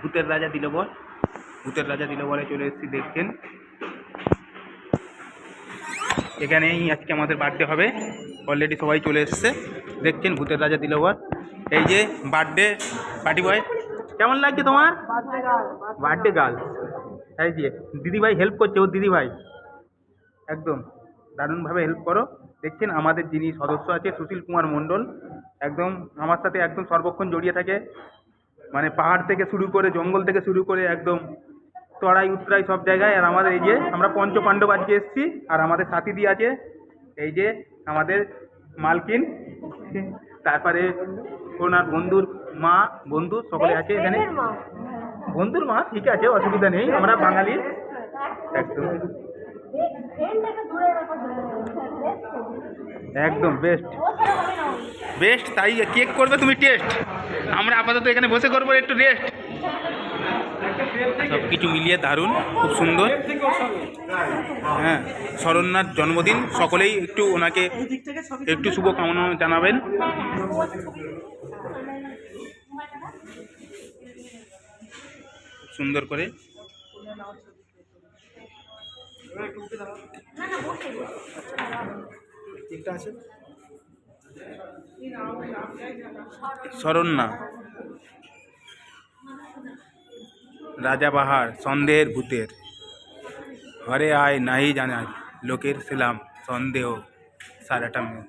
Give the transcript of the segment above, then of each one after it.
ভূতের রাজা দিলবর ভূতের রাজা দিলবরে চলে এসেছি, দেখছেন। এখানেই আজকে আমাদের বার্থডে হবে। অলরেডি সবাই চলে এসছে। দেখছেন, ভূতের রাজা দিলবর এই যে বার্থডে পার্টি বয় কেমন লাগছে তোমার? বার্থডে গার্ল এই যে, দিদিভাই হেল্প করছে ও দিদিভাই। একদম, দারুণভাবে হেল্প করো। দেখছেন, আমাদের যিনি সদস্য আছে, সুশীল কুমার মণ্ডল। একদম, আমার সাথে একদম সর্বক্ষণ জড়িয়ে থাকে। মানে পাহাড় থেকে শুরু করে জঙ্গল থেকে শুরু করে একদম চড়াই উতরাই সব জায়গায়। আর আমাদের এই যে আমরা পঞ্চ পাণ্ডব আজকে এসেছি আর আমাদের সাথীদি আছে এই যে আমাদের মালকিন তারপরে ওনার বন্ধুর মা বন্ধু সকলে আছে এখানে। বন্ধুর মা ঠিক আছে অসুবিধা নেই আমরা বাঙালি। একদম। একদম বেস্ট বেস্ট তাই কেক করবে তুমি টেস্ট আমরা আপাতত এখানে বসে করব একটু রেস্ট সব কিছু মিলিয়ে দারুণ খুব সুন্দর। হ্যাঁ শরণ্যার জন্মদিন সকলেই একটু ওনাকে একটু শুভ কামনা জানাবেন। সুন্দর করে। শরণ্যা। রাজা বাহার সন্দেহের ভূতের। ঘরে আয় নাহি জানাই লোকের ছিলাম সন্দেহ সারাটা মেয়ে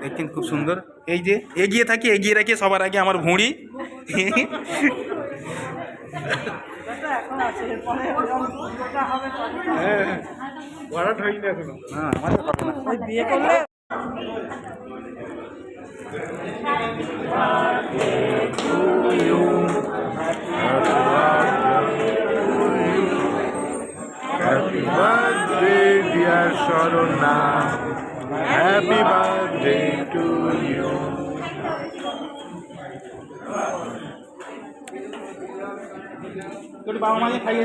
দেখছেন খুব সুন্দর? এই যে এগিয়ে থাকি এগিয়ে রাখি সবার আগে আমার ভুঁড়ি। হ্যাঁ। আমাদের না। Happy birthday, dear Sharona. Happy birthday to you. তোর বাবা মাকে খাইয়ে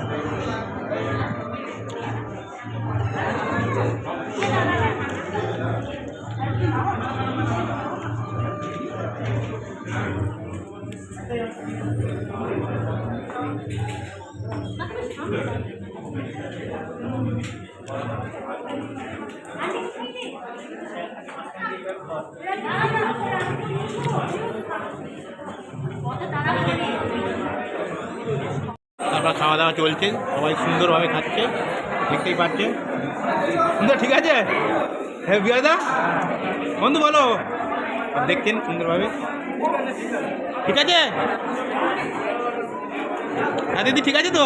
তারপর খাওয়া দাওয়া চলছে। সবাই সুন্দরভাবে খাচ্ছে। দেখতেই পাচ্ছে ঠিক আছে? হ্যাঁ বিয়াদা। বন্ধু বলো। দেখছেন সুন্দরভাবে। ঠিক আছে? হ্যাঁ দিদি ঠিক আছে তো?